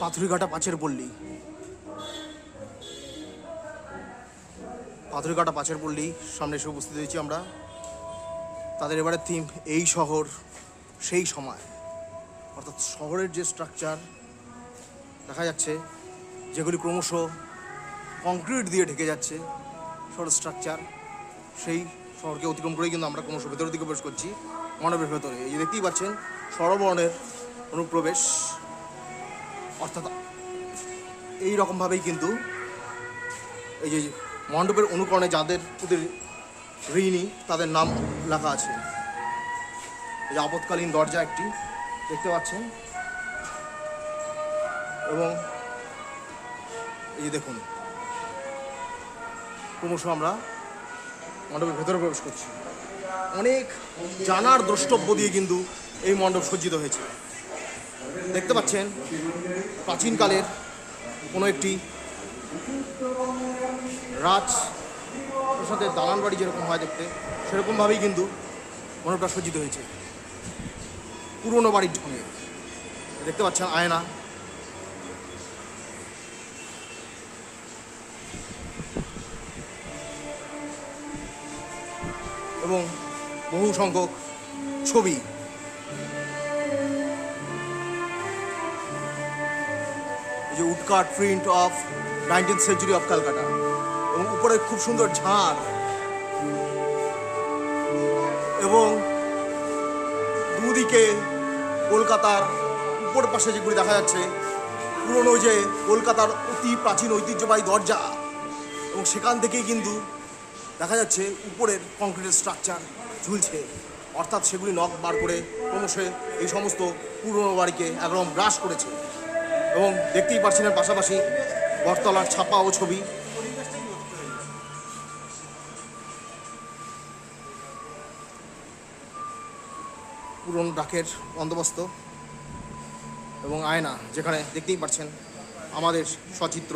পাথুরিঘাটা পাঁচের পল্লী। পাথুরিঘাটা পাঁচের পল্লী, সামনে এসে উপস্থিত হয়েছি আমরা। তাদের এবারে থিম এই শহর, সেই সময়। অর্থাৎ শহরের যে স্ট্রাকচার দেখা যাচ্ছে যেগুলি ক্রমশ কংক্রিট দিয়ে ঢেকে যাচ্ছে, শহরের স্ট্রাকচার সেই শহরকে অতিক্রম করেই কিন্তু আমরা ক্রমশ ভেতরের দিকে প্রবেশ করছি মণ্ডপের ভেতরে। এই দেখতেই পাচ্ছেন, সরবর্ণের অনুপ্রবেশ। অর্থাৎ এই রকমভাবেই কিন্তু এই যে মণ্ডপের অনুকরণে যাদের ওদের ঋণী, তাদের নাম লেখা আছে। এই যে আপৎকালীন দরজা একটি, দেখতে পাচ্ছেন? এবং এই যে দেখুন, ক্রমশ আমরা মণ্ডপের ভেতরে প্রবেশ করছি। অনেক জানার দ্রষ্টব্য দিয়ে কিন্তু এই মণ্ডপ সজ্জিত হয়েছে। দেখতে পাচ্ছেন? প্রাচীনকালের কোনো একটি রাজ প্রসাদের দালান বাড়ি যেরকম হয় দেখতে, সেরকমভাবেই কিন্তু মণ্ডপটা সজ্জিত হয়েছে। পুরনো বাড়ির ঢঙে। দেখতে পাচ্ছেন আয়না। এবং বহু সংখ্যক ছবি। যে woodcut print of nineteen century of Calcutta এবং উপরে খুব সুন্দর ঝাড় এবং দুদিকে কলকাতার উপর পাশে যেগুলি দেখা যাচ্ছে, পুরনো যে কলকাতার অতি প্রাচীন ঐতিহ্যবাহী দরজা, এবং সেখান থেকেই কিন্তু দেখা যাচ্ছে উপরের কংক্রিটের স্ট্রাকচার ঝুলছে। অর্থাৎ সেগুলি নখ বার করে ক্রমশ এই সমস্ত পুরনো বাড়িকে একরকম গ্রাস করেছে। এবং দেখতেই পাচ্ছেন এর পাশাপাশি বটতলার ছাপা ও ছবি। পুরনো ডাকের বন্দোবস্ত এবং আয়না, যেখানে দেখতেই পাচ্ছেন আমাদের সচিত্র,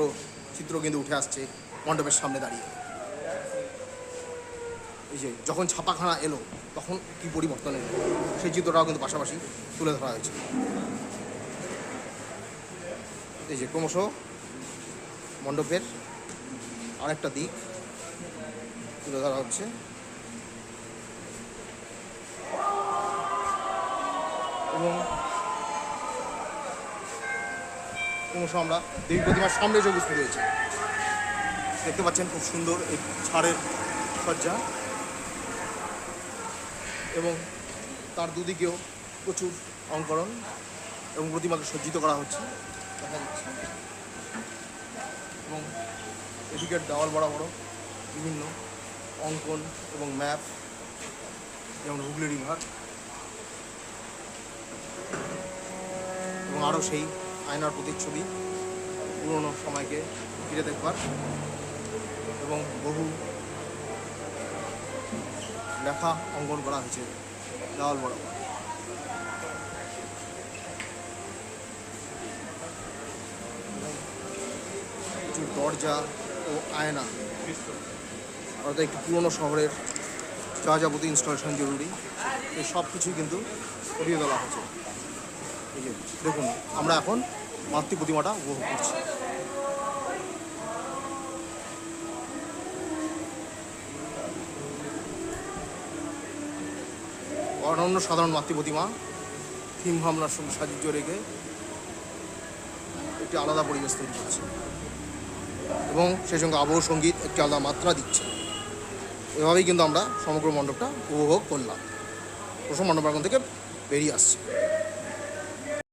চিত্র কিন্তু উঠে আসছে মণ্ডপের সামনে দাঁড়িয়ে। এই যে যখন ছাপাখানা এলো, তখন কি পরিবর্তন এলো? সেই চিত্রটাও কিন্তু পাশাপাশি তুলে ধরা হয়েছে। এই যে ক্রমশ মণ্ডপের আরেকটা দিক তুলে ধরা হচ্ছে। এবং ক্রমশ আমরা দেবী প্রতিমার সামনে এসে উপস্থিত হয়েছি। দেখতে পাচ্ছেন খুব সুন্দর এই ছাড়ের সজ্জা। এবং তার দুদিকেও প্রচুর অঙ্করণ এবং প্রতিমাকে সজ্জিত করা হচ্ছে। দেখা যাচ্ছে। এবং এদিকের দেওয়াল বরাবর বিভিন্ন অঙ্কন এবং ম্যাপ, যেমন হুগলি রিভার, এবং আরও সেই আয়নার প্রতিচ্ছবি পুরনো সময়কে ফিরে দেখবার এবং বহু লেখা অঙ্কন করা হয়েছে দেওয়াল বরাবর। দরজা ও আয়না অর্থাৎ একটি পুরনো শহরের যা যাবতীয় ইনস্টলেশন জরুরি। এই সব কিছুই কিন্তু করিয়ে তোলা হচ্ছে এই যে, দেখুন, আমরা এখন মাতৃ প্রতিমাটা উপভোগ করছি। অনন্য সাধারণ মাতৃ প্রতিমা, থিম ভাবনার সঙ্গে সাজিজ্য রেখে একটি আলাদা পরিবেশ তৈরি করছে। এবং সেই সঙ্গে আবহ সংগীত একটি আলাদা মাত্রা দিচ্ছে। এভাবেই কিন্তু আমরা সমগ্র মণ্ডপটা উপভোগ করলাম। প্রথম মণ্ডপ থেকে বেরিয়ে আসছে।